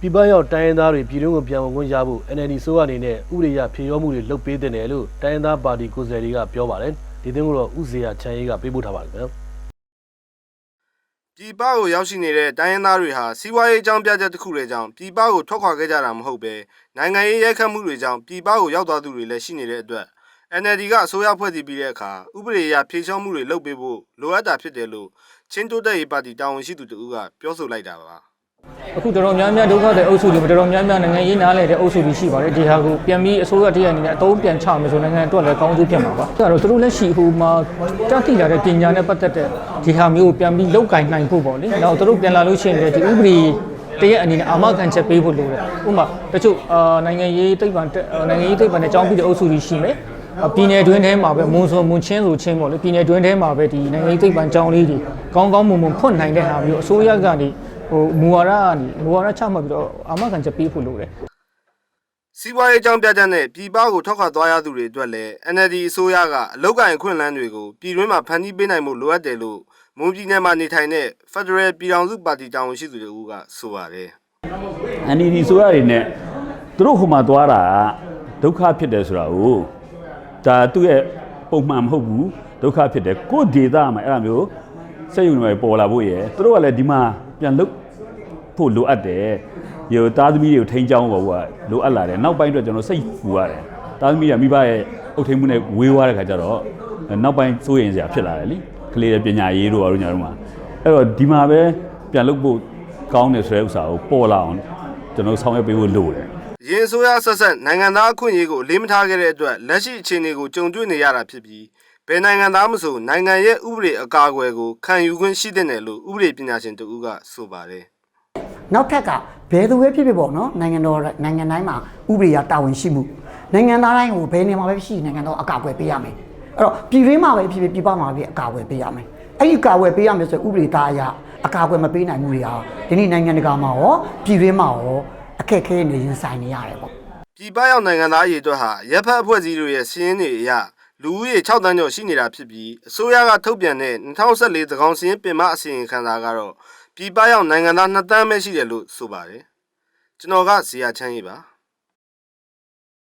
ပြည်ပရောက်တိုင်းရင်းသားတွေပြည်တွင်းကိုပြန်ဝင်ခွင့်ရဖို့ NLD ဆိုရအနေနဲ့ဥပဒေရဖြေရောမှုတွေလုပ်ပေးတဲ့တယ်လို့တိုင်းရင်းသားပါတီကိုယ်စားလှယ်တွေကပြောပါတယ်ဒီသတင်းကိုတော့ဥစေယချမ်းရေးကပေးပို့ထားပါတယ်ခင်ဗျာပြည်ပကိုရောက်ရှိနေတဲ့တိုင်းရင်းသားတွေဟာစီးပွားရေးအကြောင်းပြချက်တစ်ခုတွေကြောင့်ပြည်ပကိုထွက်ခွာခဲ့ကြတာမဟုတ်ပဲနိုင်ငံရေးရိုက်ခတ်မှုတွေကြောင့်ပြည်ပကိုရောက်သွားသူတွေလည်းရှိနေတဲ့အတွက် NLD ကအစိုးရဖွဲ့စည်းပြီးတဲ့အခါဥပဒေအရဖြေရှင်းမှုတွေလုပ်ပေးဖို့လိုအပ်တာဖြစ်တယ်လို့ချင်းတိုးတက်ရေးပါတီတာဝန်ရှိသူတူကပြောဆိုလိုက်တာပါ အခုတော်တော်များများဒုက္ခတဲ့အုပ်စုတွေတော်တော်များများနိုင်ငံရေးနားလည်တဲ့အုပ်စုတွေရှိပါတယ်ဒီဟာကိုပြန်ပြီးအစိုးရတရားအနေနဲ့အသုံးပြန်ချမယ်ဆိုနိုင်ငံအတွက်လည်းကောင်းကျိုးဖြစ်မှာပါဒါတော့သူတို့လက်ရှိဟိုမှာတတ်သိလာတဲ့ပညာနဲ့ပတ်သက်တဲ့ဒီဟာမျိုးကိုပြန်ပြီးလောက်ကင်နိုင်ဖို့ပေါ့လေနောက်သူတို့ပြန်လာလို့ရှိရင်လည်းဒီဥပဒေတရက်အနေနဲ့အာမခံချက်ပေးဖို့လိုတယ်ဥပမာတချို့အာနိုင်ငံရေးသိပ္ပံတက်နိုင်ငံရေးသိပ္ပံနဲ့အကြောင်းပြတဲ့အုပ်စုတွေရှိမယ်ပြည်နယ်တွင်းထဲမှာပဲမွန်ဆိုမွန်ချင်းဆိုချင်းပေါ့လေပြည်နယ်တွင်းထဲမှာပဲဒီနိုင်ငံရေးသိပ္ပံကျောင်းလေးတွေကောင်းကောင်းမွန်မွန်ဖွင့်နိုင်တဲ့ဟာမျိုးအစိုးရကနေ ဟိုမူဝါဒကနေမူဝါဒချမှတ်ပြီးတော့အာမခံချက်ပေးဖို့လိုတယ်စီးပွားရေးအကြောင်းပြချက်နဲ့ပြည်ပကိုထွက်ခွာသွားရသူတွေအတွက်လည်း NLD အစိုးရကအလောက်ကိုင်အခွင့်အလမ်းတွေကိုပြည်တွင်းမှာဖန်တီးပေးနိုင်မှုလိုအပ်တယ်လို့မွန်ပြည်နယ်မှာနေထိုင်တဲ့ Federal ပြည်ထောင်စုပါတီတာဝန်ရှိသူတို့ကဆိုပါတယ် NLD ဆိုရတွေနဲ့သူတို့ဟိုမှာသွားတာကဒုက္ခဖြစ်တယ်ဆိုတာကိုဒါသူ့ရဲ့ပုံမှန်မဟုတ်ဘူးဒုက္ခဖြစ်တယ်ကိုယ့်ဒေတာမှာအဲ့လိုမျိုးစိတ်ယူနေပေါ်လာဖို့ရယ်သူတို့ကလည်းဒီမှာပြန်လုတ် ဖို့လိုအပ်တယ်ဒီသားသမီးတွေကိုထိန်းချောင်းဖို့ကလိုအပ်လာတယ်နောက်ပိုင်းအတွက်ကျွန်တော်စိတ်ပူရတယ်သားသမီးကမိဘရဲ့အုပ်ထိန်မှုနဲ့ဝေးသွားတဲ့ခါကျတော့နောက်ပိုင်းစိုးရင်စရာဖြစ်လာတယ်လीကလေးရဲ့ပညာရေးတို့ဘာလို့ညာတို့မှာအဲ့တော့ဒီမှာပဲပြန်လုတ်ဖို့ကောင်းတယ်ဆိုတဲ့ဥစ္စာကိုပေါ်လာအောင်ကျွန်တော်ဆောင်ရွက်ပေးဖို့လိုတယ်။ရင်အစိုးရဆက်ဆက်နိုင်ငံသားအခွင့်အရေးကိုအလေးမထားခဲ့တဲ့အတွက်လက်ရှိအခြေအနေကိုကြုံတွေ့နေရတာဖြစ်ပြီးဘယ်နိုင်ငံသားမဆိုနိုင်ငံရဲ့ဥပဒေအကာအကွယ်ကိုခံယူခွင့်ရှိတဲ့တယ်လို့ဥပဒေပညာရှင်တူကဆိုပါတယ်။ နောက်ထပ်ကဘယ်သူပဲဖြစ်ဖြစ်ပေါ့နော်နိုင်ငံတော်နိုင်ငံတိုင်းမှာဥပဒေရတာဝန်ရှိမှုနိုင်ငံသားတိုင်းကိုဘယ်နေရာမှာပဲရှိနိုင်ငံတော်အကာအကွယ်ပေးရမယ်အဲ့တော့ပြည်တွင်းမှာပဲဖြစ်ဖြစ်ပြည်ပမှာပဲအကာအကွယ်ပေးရမယ်အဲ့ဒီအကာအကွယ်ပေးရမယ်ဆိုဥပဒေသားအရအကာအကွယ်မပေးနိုင်မှုတွေဟာဒီနေ့နိုင်ငံတကာမှာရောပြည်တွင်းမှာရောအခက်အခဲနေရင်ဆိုင်နေရတယ်ပေါ့ပြည်ပရောက်နိုင်ငံသားအရေးအတွက်ဟာရပ်ဖက်အဖွဲ့အစည်းတွေရဲ့စီးရင်တွေအရလူဦးရေ6တန်းကျော်ရှိနေတာဖြစ်ပြီးအစိုးရကထုတ်ပြန်တဲ့2014သကောင်စီရင်ပင်မအစီရင်ခံစာကတော့ ပြည်ပရောက်နိုင်ငံသား2တန်းပဲရှိတယ်လို့ဆိုပါတယ်ကျွန်တော်ကဇီယာချမ်းရေးပါ